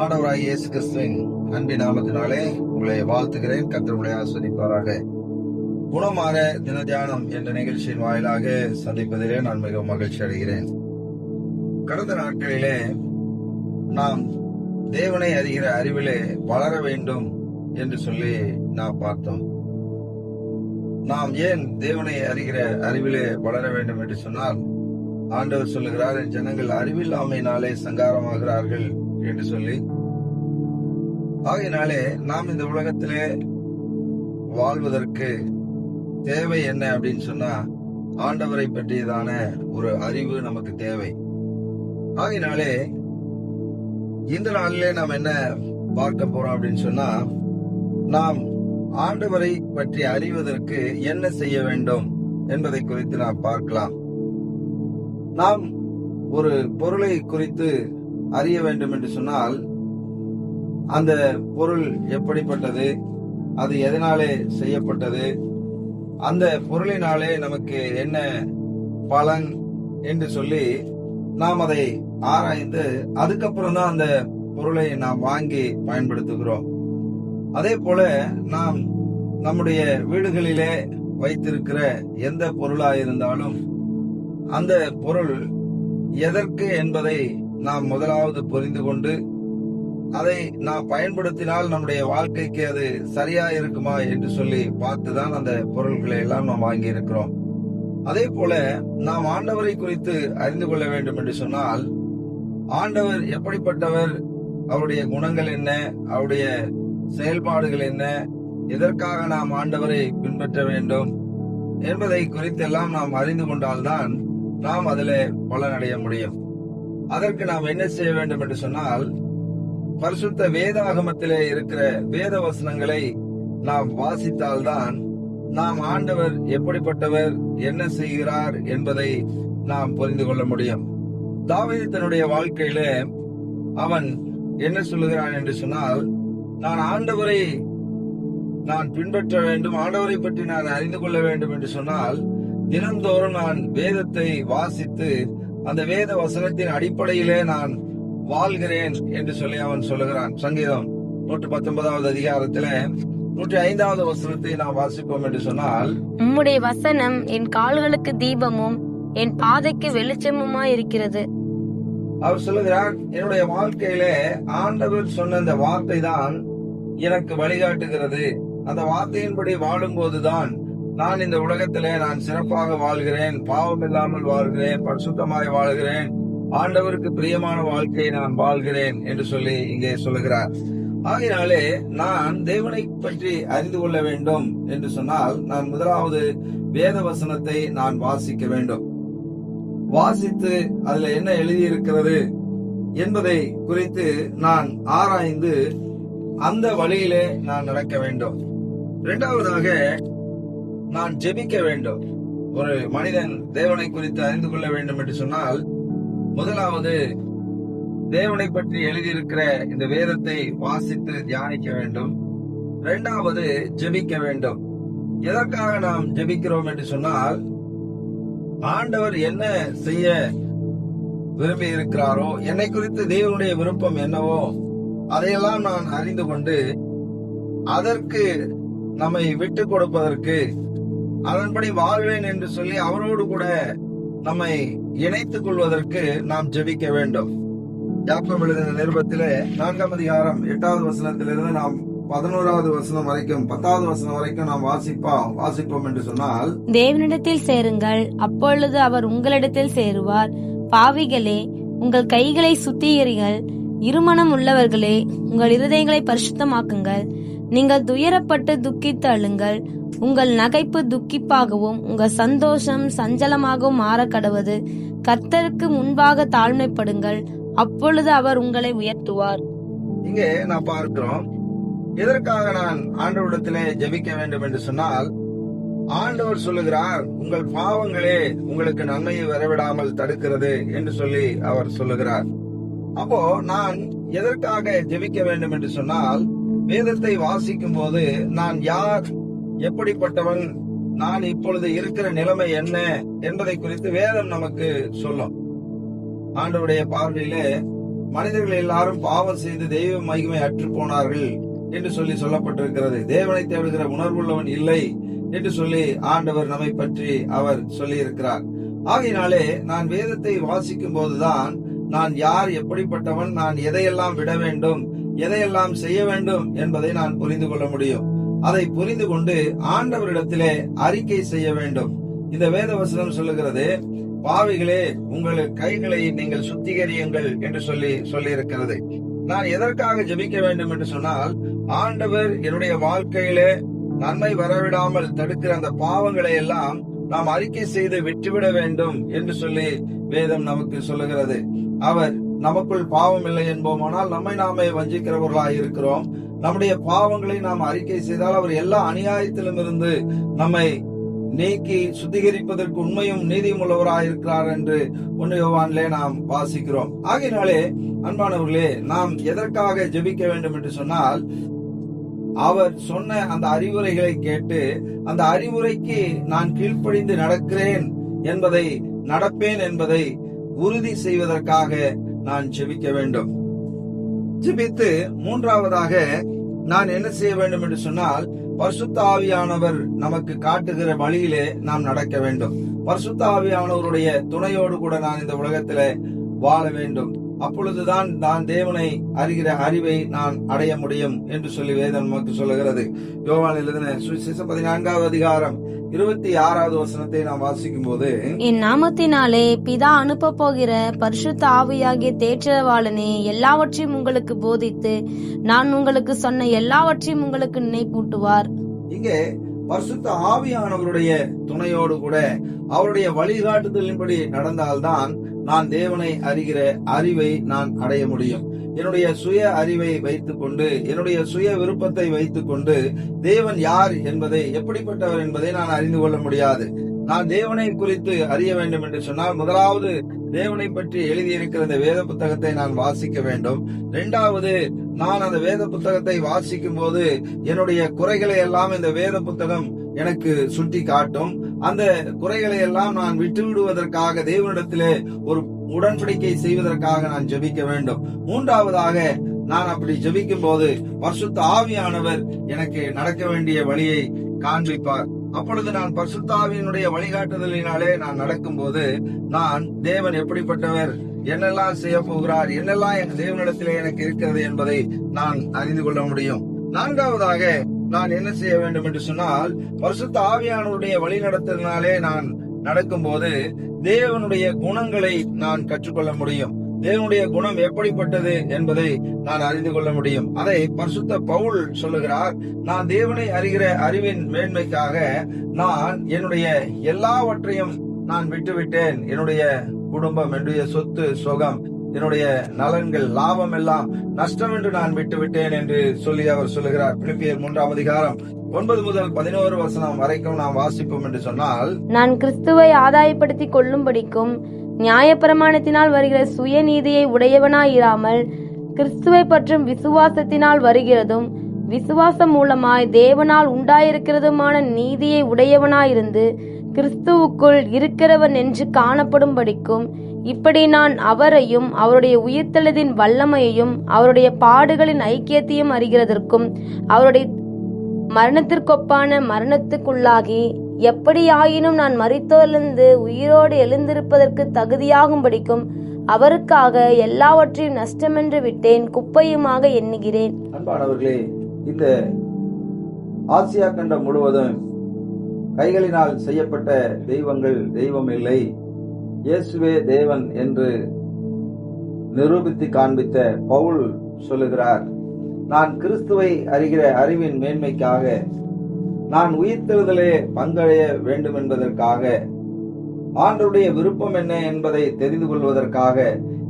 ஆண்டவராய் இயேசு கிறிஸ்துவின் அன்பின் நாமத்தினாலே உங்களை வாழ்த்துகிறேன். கர்த்தர் உங்களை ஆஸ்வதிப்பாராக குணமாற தின தியானம் என்ற நிகழ்ச்சியின் வாயிலாக சந்திப்பதிலே நான் மிகவும் மகிழ்ச்சி அடைகிறேன். கடந்த நாட்களிலே நாம் தேவனை அறிகிற அறிவிலே வளர வேண்டும் என்று சொல்லி நாம் பார்த்தோம். நாம் ஏன் தேவனை அறிகிற அறிவிலே வளர வேண்டும் என்று சொன்னால் ஆண்டவர் சொல்லுகிறார் என் ஜனங்கள் அறிவில்லாமையினாலே சங்காரமாகிறார்கள். என்று சொல்லி. ஆகையினாலே நாம் இந்த உலகத்திலே வாழ்வதற்கு தேவை என்ன அப்படின்னு சொன்னா ஆண்டவரை பற்றியதான ஒரு அறிவு நமக்கு தேவை. ஆகினாலே இந்த நாளிலே நாம் என்ன பார்க்க போறோம் அப்படின்னு சொன்னா நாம் ஆண்டவரை பற்றி அறிவதற்கு என்ன செய்ய வேண்டும் என்பதை குறித்து நாம் பார்க்கலாம். நாம் ஒரு பொருளை குறித்து அறிய வேண்டும் என்று சொன்னால் அந்த பொருள் எப்படிப்பட்டது அது எதனாலே செய்யப்பட்டது அந்த பொருளினாலே நமக்கு என்ன பலன் என்று சொல்லி நாம் அதை ஆராய்ந்து அதுக்கப்புறம் தான் அந்த பொருளை நாம் வாங்கி பயன்படுத்துகிறோம். அதே போல நாம் நம்முடைய வீடுகளிலே வைத்திருக்கிற எந்த பொருளாக இருந்தாலும் அந்த பொருள் எதற்கு என்பதை நாம் முதலாவது புரிந்து கொண்டு அதை நாம் பயன்படுத்தினால் நம்முடைய வாழ்க்கைக்கு அது சரியா இருக்குமா என்று சொல்லி பார்த்துதான் அந்த பொருள்களை எல்லாம் நாம் வாங்கி இருக்கிறோம் அதே போல நாம் ஆண்டவரை குறித்து அறிந்து கொள்ள வேண்டும் என்று சொன்னால் ஆண்டவர் எப்படிப்பட்டவர் அவருடைய குணங்கள் என்ன அவருடைய செயல்பாடுகள் என்ன எதற்காக நாம் ஆண்டவரை பின்பற்ற வேண்டும் என்பதை குறித்தெல்லாம் நாம் அறிந்து கொண்டால்தான் நாம் அதில் பலனடைய முடியும். அதற்கு நாம் என்ன செய்ய வேண்டும் என்று சொன்னால் பரிசுத்த வேதாகமத்திலே இருக்கிற வேத வசனங்களை நாம் வாசித்தால்தான் நாம் ஆண்டவர் எப்படிப்பட்டவர் என்ன செய்கிறார் என்பதை நாம் புரிந்து கொள்ள முடியும். தாவீது தன்னுடைய வாழ்க்கையில அவன் என்ன சொல்லுகிறான் என்று சொன்னால் நான் ஆண்டவரை நான் பின்பற்ற வேண்டும் ஆண்டவரை பற்றி நான் அறிந்து கொள்ள வேண்டும் என்று சொன்னால் தினந்தோறும் நான் வேதத்தை வாசித்து அந்த வேத வசனத்தின் அடிப்படையிலே நான் வாழ்கிறேன் என்று சொல்லி அவன் சொல்லுகிறான். சங்கீதம் நூற்று பத்தொன்பதாவது அதிகாரத்தில நூற்றி ஐந்தாவது வசனத்தை நாம் வாசிப்போம் என்று சொன்னால் உம்முடைய வசனம் என் கால்களுக்கு தீபமும் என் பாதைக்கு வெளிச்சமுமா இருக்கிறது அவர் சொல்லுகிறார் என்னுடைய வாழ்க்கையிலே ஆண்டவர் சொன்ன அந்த வார்த்தை தான் எனக்கு வழிகாட்டுகிறது. அந்த வார்த்தையின்படி வாழும்போதுதான் நான் இந்த உலகத்திலே நான் சிறப்பாக வாழ்கிறேன் பாவம் இல்லாமல் வாழ்கிறேன் பரிசுத்தமாய் வாழ்கிறேன் ஆண்டவருக்கு பிரியமான வாழ்க்கையை நான் வாழ்கிறேன் என்று சொல்லி இங்கே சொல்லுகிறார். ஆகினாலே நான் தேவனை பற்றி அறிந்து கொள்ள வேண்டும் என்று சொன்னால் நான் முதலாவது வேத வசனத்தை நான் வாசிக்க வேண்டும். வாசித்து அதுல என்ன எழுதியிருக்கிறது என்பதை குறித்து நான் ஆராய்ந்து அந்த வழியிலே நான் நடக்க வேண்டும். இரண்டாவதாக நான் ஜெபிக்க வேண்டும். ஒரு மனிதன் தேவனை குறித்து அறிந்து கொள்ள வேண்டும் என்று சொன்னால் முதலாவது தேவனை பற்றி எழுதியிருக்கிற இந்த வேதத்தை வாசித்து தியானிக்க வேண்டும். இரண்டாவது ஜெபிக்க வேண்டும். எதற்காக நாம் ஜெபிக்கிறோம் என்று சொன்னால் ஆண்டவர் என்ன செய்ய விரும்பி இருக்கிறாரோ என்னை குறித்து தேவனுடைய விருப்பம் என்னவோ அதையெல்லாம் நான் அறிந்து கொண்டு அதற்கு நம்மை விட்டு கொடுப்பதற்கு அதன்படி வாழ்வேன் என்று சொல்லி அவரோடு கூட நம்மை இணைத்துக் கொள்வதற்கு நாம் ஜெபிக்க வேண்டும். யாக்கம் எழுதின நிருபத்திலே நான்காம் அதிகாரம் எட்டாவது வசனத்திலிருந்து நாம் பதினோராவது வசனம் வரைக்கும் பத்தாவது வசனம் வரைக்கும் நாம் வாசிப்போம் வாசிப்போம் என்று சொன்னால் தேவனிடத்தில் சேருங்கள் அப்பொழுது அவர் உங்களிடத்தில் சேருவார். பாவிகளே உங்கள் கைகளை சுத்திகரிகள் இருமணம் உள்ளவர்களே உங்கள் இருதயங்களை பரிசுத்தமாக்குங்கள். நீங்கள் துயரப்பட்டு துக்கித்து அழுங்கள். உங்கள் நகைப்பு துக்கிப்பாகவும் உங்கள் சந்தோஷம் சஞ்சலமாகவும் மாற கடவது. கர்த்தருக்கு முன்பாக தாழ்மைப்படுங்கள். அப்பொழுது அவர் உங்களை உயர்த்துவார். இங்கே நான் பார்க்கிறோம் எதற்காக நான் ஆண்டவரிடத்திலே ஜெபிக்க வேண்டும் என்று சொன்னால் ஆண்டவர் சொல்லுகிறார் உங்கள் பாவங்களே உங்களுக்கு நன்மையை வரவிடாமல் தடுக்கிறது என்று சொல்லி அவர் சொல்லுகிறார். அப்போ நான் எதற்காக ஜெபிக்க வேண்டும் என்று சொன்னால் வேதத்தை வாசிக்கும் போது நான் யார் எப்படிப்பட்டவன் நான் இப்பொழுது இருக்கிற நிலைமை என்ன என்பதை குறித்து வேதம் நமக்கு சொல்லும். ஆண்டவருடைய பார்வையிலே மனிதர்கள் எல்லாரும் பாவம் செய்து தெய்வ மகிமை அற்று போனார்கள் என்று சொல்லி சொல்லப்பட்டிருக்கிறது. தேவனை தேடுகிற உணர்வுள்ளவன் இல்லை என்று சொல்லி ஆண்டவர் நம்மை பற்றி அவர் சொல்லி இருக்கிறார் ஆகையினாலே நான் வேதத்தை வாசிக்கும் போதுதான் நான் யார் எப்படிப்பட்டவன் நான் எதையெல்லாம் விட வேண்டும் எதையெல்லாம் செய்ய வேண்டும் என்பதை நான் புரிந்து கொள்ள முடியும். அதை புரிந்து கொண்டு ஆண்டவரிடத்திலே அறிக்கை செய்ய வேண்டும். இந்த வேத வசனம் சொல்லுகிறது பாவிகளே உங்கள் கைகளை நீங்கள் சுத்திகரியுங்கள் என்று சொல்லி சொல்லி இருக்கிறது நான் எதற்காக ஜெபிக்க வேண்டும் என்று சொன்னால் ஆண்டவர் என்னுடைய வாழ்க்கையிலே நன்மை வரவிடாமல் தடுக்கிற அந்த பாவங்களை எல்லாம் நாம் அறிக்கை செய்து விட்டுவிட வேண்டும் என்று சொல்லி வேதம் நமக்கு சொல்லுகிறது. அவர் நமக்குள் பாவம் இல்லை என்போமானால் நம்மை நாமே வஞ்சிக்கிறவர்களாய் இருக்கிறோம் நம்முடைய பாவங்களை நாம் அறிக்கை செய்தால் அவர் எல்லா அநியாயத்திலும் இருந்து நம்மை நீக்கி சுத்திகரிப்பதற்கு உண்மையும் நீதியும் உள்ளவராய் இருக்கிறார் என்று ஒன்னு நாம் வாசிக்கிறோம். ஆகையினாலே அன்பானவர்களே நாம் எதற்காக ஜெபிக்க வேண்டும் என்று சொன்னால் அவர் சொன்ன அந்த அறிவுரைகளை கேட்டு அந்த அறிவுரைக்கு நான் கீழ்ப்படிந்து நடக்கிறேன் என்பதை நடப்பேன் என்பதை உறுதி செய்வதற்காக நான் ஜெபிக்க வேண்டும். ஜெபித்து மூன்றாவதாக நான் என்ன செய்ய வேண்டும் என்று சொன்னால் பரிசுத்த ஆவியானவர் நமக்கு காட்டுகிற வழியிலே நாம் நடக்க வேண்டும். பரிசுத்த ஆவியானவருடைய துணையோடு கூட நான் இந்த உலகத்திலே வாழ வேண்டும். அப்பொழுதுதான் நான் தேவனை அறிகிற அறிவை நான் அடைய முடியும் என்று சொல்லி வேதம் நமக்கு சொல்லுகிறது. யோவான் எழுதின சுவிசேஷம் பதினான்காவது அதிகாரம் இருபத்தி ஆறாவது வசனத்தை நாம் வாசிக்கும் போது என் நாமத்தினாலே பிதா அனுப்ப போகிற பரிசுத்த ஆவியாகிய தேற்றவாளனே எல்லாவற்றையும் உங்களுக்கு போதித்து நான் உங்களுக்கு சொன்ன எல்லாவற்றையும் உங்களுக்கு நினைப்பூட்டுவார். இங்கே பரிசுத்த ஆவியானவருடைய துணையோடு கூட அவருடைய வழிகாட்டுதலின்படி நடந்தால்தான் நான் தேவனை அறிகிற அறிவை நான் அடைய முடியும். என்னுடைய சுய அறிவை வைத்துக் கொண்டு என்னுடைய சுய விருப்பத்தை வைத்துக் கொண்டு தேவன் யார் என்பதை எப்படிப்பட்டவர் என்பதை நான் அறிந்து கொள்ள முடியாது. நான் தேவனை குறித்து அறிய வேண்டும் என்று சொன்னால் முதலாவது தேவனை பற்றி எழுதியிருக்கிற இந்த வேத புத்தகத்தை நான் வாசிக்க வேண்டும். இரண்டாவது நான் அந்த வேத புத்தகத்தை வாசிக்கும் போது என்னுடைய குறைகளை எல்லாம் இந்த வேத புத்தகம் எனக்கு சுட்டி காட்டும் அந்த குறைகளை எல்லாம் நான் விட்டு விடுவதற்காக தேவனிடத்திலே ஒரு உடன்படிக்கை செய்வதற்காக நான் ஜெபிக்க வேண்டும். மூன்றாவதாக நான் அப்படி ஜெபிக்கும் போது பரிசுத்த ஆவியானவர் எனக்கு நடக்க வேண்டிய வழியை காண்பிப்பார். அப்பொழுது நான் பரிசுத்தாவியினுடைய வழிகாட்டுதலினாலே நான் நடக்கும் போது நான் தேவன் எப்படிப்பட்டவர் என்னெல்லாம் செய்ய போகிறார் என்னெல்லாம் என் தேவனிடத்திலே எனக்கு இருக்கிறது என்பதை நான் அறிந்து கொள்ள முடியும். நான்காவதாக நான் என்ன செய்ய வேண்டும் என்று சொன்னால் பரிசுத்த ஆவியானவருடைய வழிநடத்தலினாலே நான் நடக்கும் போது தேவனுடைய குணங்களை நான் கற்றுக்கொள்ள முடியும். தேவனுடைய குணம் எப்படிப்பட்டது என்பதை நான் அறிந்து கொள்ள முடியும். அதை பரிசுத்த பவுல் சொல்லுகிறார் நான் தேவனை அறிகிற அறிவின் மேன்மைக்காக நான் என்னுடைய எல்லாவற்றையும் நான் விட்டுவிட்டேன். என்னுடைய குடும்பம் என்னுடைய சொத்து சுகம் என்னுடைய நலன்கள் லாபம் எல்லாம் நஷ்டம் என்று நான் விட்டுவிட்டேன் என்று சொல்லி அவர் சொல்லுகிறார். பிலிப்பியர் மூன்றாம் அதிகாரம் ஒன்பது முதல் பதினோரு வசனம் வரைக்கும் நாம் வாசிப்போம் என்று சொன்னால் நான் கிறிஸ்துவை ஆதாயப்படுத்திக் கொள்ளும்படிக்கும் நியாயப்பிரமாணத்தினால் வருகிற சுயநீதியை உடையவனாயிராமல் கிறிஸ்துவை பற்றும் விசுவாசத்தினால் வருகிறதும் விசுவாசம் மூலமாய் தேவனால் உண்டாயிருக்கிறதுமான நீதியை உடையவனாயிருந்து கிறிஸ்துவுக்குள் இருக்கிறவன் என்று காணப்படும்படிக்கும் இப்படி நான் அவரையும் அவருடைய உயிர்த்தெழுதின் வல்லமையையும் அவருடைய பாடுகளின் ஐக்கியத்தையும் அறிகிறதற்கும் அவருடைய மரணத்திற்கொப்பான மரணத்துக்குள்ளாகி எப்படியாயினும் நான் மரித்தோர்லிருந்து உயிரோடு எழுந்திருப்பதற்கு தகுதியாகும்படிக்கும் அவருக்காக எல்லாவற்றையும் நஷ்டமென்று விட்டேன் குப்பையுமாக எண்ணுகிறேன். அன்பானவர்களே இந்த ஆசியா கண்டம் முழுவதும் கைகளினால் செய்யப்பட்ட தெய்வங்கள் தெய்வம் இல்லை இயேசுவே தேவன் என்று நிரூபித்து காண்பித்த பவுல் சொல்லுகிறார் நான் கிறிஸ்துவை அறிகிற அறிவின் மேன்மைக்காக நான் உயிர்த்தெழுதலே பங்கடைய வேண்டும் என்பதற்காக ஆண்டருடைய விருப்பம் என்ன என்பதை தெரிந்து கொள்வதற்காக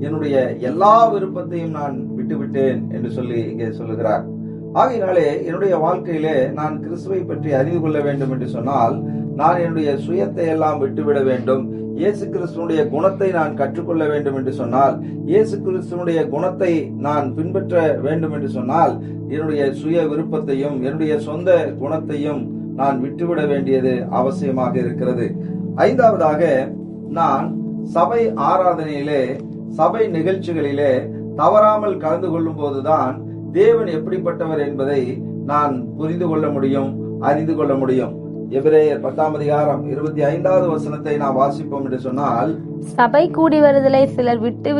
என்னுடைய எல்லா விருப்பத்தையும் நான் விட்டுவிட்டேன் என்று சொல்லி இங்கே சொல்லுகிறார். ஆகையினாலே என்னுடைய வாழ்க்கையிலே நான் கிறிஸ்துவை பற்றி அறிந்து கொள்ள வேண்டும் என்று சொன்னால் நான் என்னுடைய சுயத்தை எல்லாம் விட்டுவிட வேண்டும். இயேசு கிறிஸ்துவனுடைய குணத்தை நான் கற்றுக்கொள்ள வேண்டும் என்று சொன்னால் இயேசு கிறிஸ்துவனுடைய குணத்தை நான் பின்பற்ற வேண்டும் என்று சொன்னால் என்னுடைய சுய விருப்பத்தையும் என்னுடைய சொந்த குணத்தையும் நான் விட்டுவிட வேண்டியது அவசியமாக இருக்கிறது. ஐந்தாவதாக நான் சபை ஆராதனையிலே சபை நிகழ்ச்சிகளிலே தவறாமல் கலந்து கொள்ளும் போதுதான் தேவன் எப்படிப்பட்டவர் என்பதை நான் புரிந்து கொள்ள முடியும் அறிந்து கொள்ள முடியும் எபிரேயர் பத்தாம் அதிகாரம் இருபத்தி ஐந்தாவது வசனத்தை நாம் வாசிப்போம் என்று சொன்னால் சபை கூடி வருதலை சிலர் விட்டு.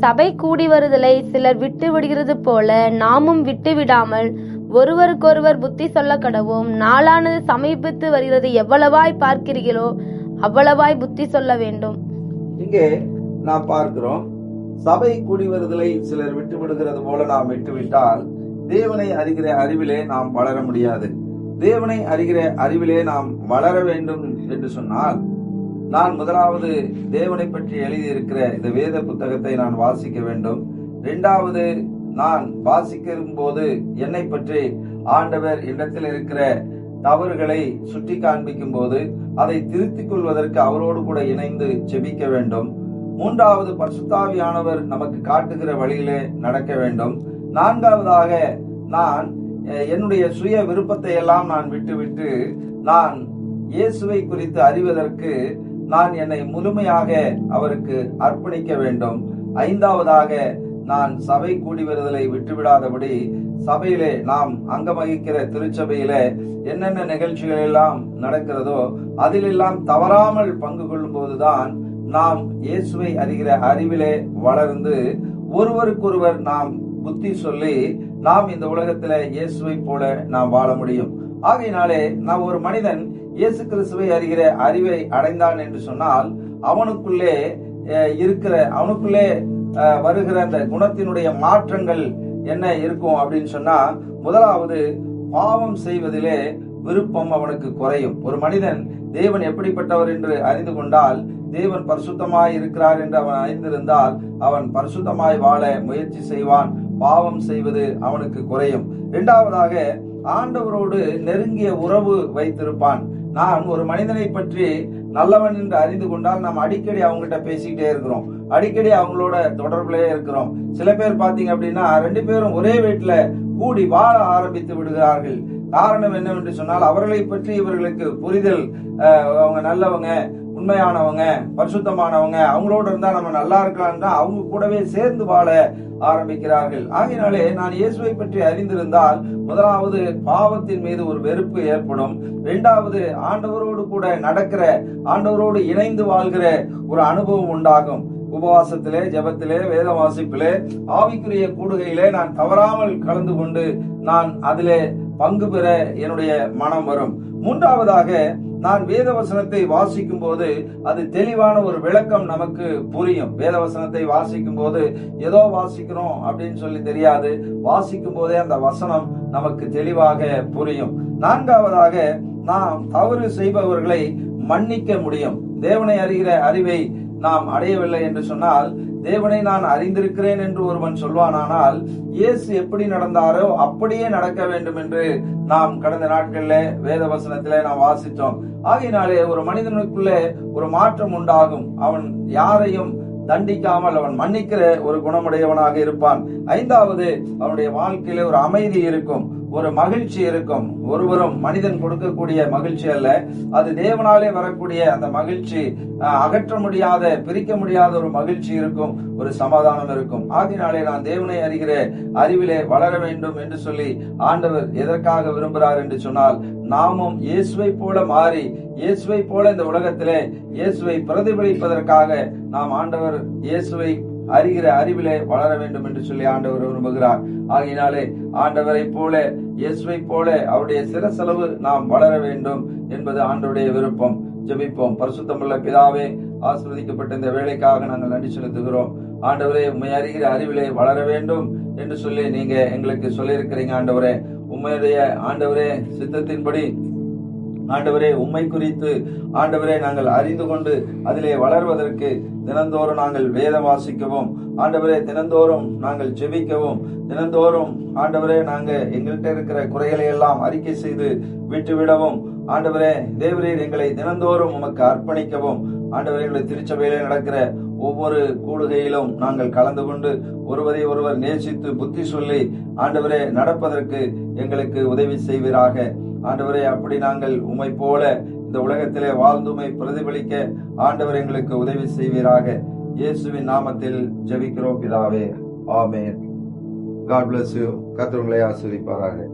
சபை கூடி வருதலை சிலர் விட்டு விடுகிறது போல நாமும் விட்டு விடாமல் ஒருவருக்கொருவர் புத்தி சொல்ல கடவும் நாளானது சமீபித்து வருகிறது எவ்வளவாய் பார்க்கிறீர்களோ அவ்வளவாய் புத்தி சொல்ல வேண்டும் இங்கே நாம் பார்க்கிறோம் சபை கூடி வருதலை சிலர் விட்டு விடுகிறது போல நாம் விட்டுவிட்டால் தேவனை அறிகிற அறிவிலே நாம் வளர முடியாது. தேவனை அறிகிற அறிவிலே நாம் வளர வேண்டும் என்று சொன்னால் நான் முதலாவது தேவனை பற்றி எழுதியிருக்கிற இந்த வேத புத்தகத்தை நான் வாசிக்க வேண்டும். இரண்டாவது நான் வாசிக்கும் போது என்னை பற்றி ஆண்டவர் இடத்தில் இருக்கிற தவறுகளை சுட்டி காண்பிக்கும் போது அதை திருத்திக் கொள்வதற்கு அவரோடு கூட இணைந்து செபிக்க வேண்டும். மூன்றாவது பரிசுத்தாவியானவர் நமக்கு காட்டுகிற வழியிலே நடக்க வேண்டும். நான்காவதாக நான் என்னுடைய சுய விருப்பத்தை எல்லாம் நான் விட்டுவிட்டு நான் இயேசுவை குறித்து அறிவதற்கு நான் என்னை முழுமையாக அவருக்கு அர்ப்பணிக்க வேண்டும். ஐந்தாவதாக நான் சபை கூடி வருதலை விட்டுவிடாதபடி சபையிலே நாம் அங்கமகிக்கிற திருச்சபையிலே என்னென்ன நிகழ்ச்சிகள் எல்லாம் நடக்கிறதோ அதிலெல்லாம் தவறாமல் பங்கு கொள்ளும் போதுதான் நாம் இயேசுவை அறிகிற அறிவிலே வளர்ந்து ஒருவருக்கொருவர் நாம் புத்தி சொல்லி நாம் இந்த உலகத்துல இயேசுவை போல நாம் வாழ முடியும். ஆகையினாலே நாம் ஒரு மனிதன் இயேசு கிறிஸ்துவை அறிகிற அறிவை அடைந்தான் என்று சொன்னால் அவனுக்குள்ளே அஹ், இருக்கிற அவனுக்குள்ளே அஹ், வருகிற அந்த குணத்தினுடைய மாற்றங்கள் என்ன இருக்கும் அப்படின்னு சொன்னா முதலாவது பாவம் செய்வதிலே விருப்பம் அவனுக்கு குறையும். ஒரு மனிதன் தேவன் எப்படிப்பட்டவர் என்று அறிந்து கொண்டால் தேவன் பரிசுத்தமாய் இருக்கிறார் என்று அவன் அறிந்திருந்தால் அவன் பரிசுத்தமாய் வாழ முயற்சி செய்வான். பாவம் செய்வது அவனுக்கு குறையும். இரண்டாவதாக ஆண்டவரோடு நெருங்கிய உறவு வைத்திருப்பான். நான் ஒரு மனிதனை பற்றி நல்லவன் என்று அறிந்து கொண்டால் நாம் அடிக்கடி அவங்ககிட்ட பேசிக்கிட்டே இருக்கிறோம். அடிக்கடி அவங்களோட தொடர்புலயே இருக்கிறோம். சில பேர் பாத்தீங்க அப்படின்னா ரெண்டு பேரும் ஒரே வீட்டுல கூடி வாழ ஆரம்பித்து விடுகிறார்கள். காரணம் என்னவென்று சொன்னால் அவர்களை பற்றி இவர்களுக்கு புரிதல் அவங்க நல்லவங்க உண்மையானவங்க பரிசுத்தமானவங்க அவங்களோட இருந்தா நம்ம நல்லா இருக்கலாம்னா அவங்க கூடவே சேர்ந்து வாழ ஆரம்பிக்கிறார்கள். ஆகையினாலே நான் இயேசுவை பற்றி அறிந்திருந்தால் முதலாவது பாவத்தின் மீது ஒரு வெறுப்பு ஏற்படும். இரண்டாவது ஆண்டவரோடு கூட நடக்கிற ஆண்டவரோடு இணைந்து வாழ்கிற ஒரு அனுபவம் உண்டாகும். உபவாசத்திலே ஜபத்திலே வேத வாசிப்பிலே ஆவிக்குரிய கூடுகையிலே நான் தவறாமல் கலந்து கொண்டு நான் அதிலே பங்கு பெற என்னுடைய மனம் வரும். மூன்றாவதாக நான் வேத வசனத்தை வாசிக்கும் போது அது தெளிவான ஒரு விளக்கம் நமக்கு புரியும். வேத வசனத்தை வாசிக்கும் போது ஏதோ வாசிக்கிறோம் அப்படின்னு சொல்லி தெரியாது. வாசிக்கும் போதே அந்த வசனம் நமக்கு தெளிவாக புரியும். நான்காவதாக நாம் தவறு செய்பவர்களை மன்னிக்க முடியும். தேவனை அறிகிற அறிவை நாம் அடையவில்லை என்று சொன்னால் தேவனை நான் அறிந்திருக்கிறேன் என்று ஒருவன் சொல்வானானால் இயேசு எப்படி நடந்தாரோ அப்படியே நடக்க வேண்டும் என்று நாம் கடந்த நாட்களிலே வேத வசனத்திலே நாம் வாசித்தோம். ஆகையினாலே ஒரு மனிதனுக்குள்ளே ஒரு மாற்றம் உண்டாகும். அவன் யாரையும் தண்டிக்காமல் அவன் மன்னிக்கிற ஒரு குணமுடையவனாக இருப்பான். ஐந்தாவது அவனுடைய வாழ்க்கையில ஒரு அமைதி இருக்கும். ஒரு மகிழ்ச்சி இருக்கும். ஒருவரும் மனிதன் கொடுக்கக்கூடிய மகிழ்ச்சி அல்ல. அது தேவனாலே வரக்கூடிய அந்த மகிழ்ச்சி அஹ், அகற்ற முடியாத பிரிக்க முடியாத ஒரு மகிழ்ச்சி இருக்கும். ஒரு சமாதானம் இருக்கும். ஆகினாலே நான் தேவனை அறிகிற அறிவிலே வளர வேண்டும் என்று சொல்லி ஆண்டவர் எதற்காக விரும்புகிறார் என்று சொன்னால் நாமும் இயேசுவை போல மாறி இயேசுவை போல இந்த உலகத்திலே இயேசுவை பிரதிபலிப்பதற்காக நாம் ஆண்டவர் இயேசுவை அறிகிற அறிவிலே வளர வேண்டும் என்று சொல்லி ஆண்டவர் விரும்புகிறார். ஆகையினாலே ஆண்டவரை போல இயேசுவை போல அவருடைய சிறசெலவு நாம் வளர வேண்டும் என்பது ஆண்டவருடைய விருப்பம். ஜெபிப்போம். பரிசுத்தமுள்ள பிதாவே ஆஸ்வதிக்கப்பட்ட இந்த வேலைக்காக நாங்கள் நன்றி செலுத்துகிறோம். ஆண்டவரே உண்மை அறிகிற அறிவிலே வளர வேண்டும் என்று சொல்லி நீங்க எங்களுக்கு சொல்லியிருக்கிறீங்க ஆண்டவரே. உண்மையுடைய ஆண்டவரே சித்தத்தின்படி ஆண்டவரே உம்மை குறித்து ஆண்டவரே நாங்கள் அறிந்து கொண்டு அதிலே வளர்வதற்கு தினந்தோறும் நாங்கள் வேதம் வாசிக்கவும். ஆண்டவரே தினந்தோறும் நாங்கள் ஜெபிக்கவும். தினந்தோறும் ஆண்டவரே நாங்கள் எங்கள்கிட்ட இருக்கிற குறைகளை எல்லாம் அறிக்கை செய்து விட்டுவிடவும். ஆண்டவரே தேவரீர் எங்களை தினந்தோறும் உமக்கு அர்ப்பணிக்கவும். ஆண்டவரே எங்களை திருச்சபையிலே நடக்கிற ஒவ்வொரு கூடுகையிலும் நாங்கள் கலந்து கொண்டு ஒருவரை ஒருவர் நேசித்து புத்தி சொல்லி ஆண்டவரே நடப்பதற்கு எங்களுக்கு உதவி செய்வீராக. ஆண்டவரே அப்படி நாங்கள் உமை போல இந்த உலகத்திலே வாழ்ந்துமை பிரதிபலிக்க ஆண்டவர் எங்களுக்கு உதவி செய்வீராக. இயேசுவின் நாமத்தில் ஜபிக்கிறோம் பிதாவே. ஆமேன். காட் பிளஸ் யூ கத்திரங்களை உங்களை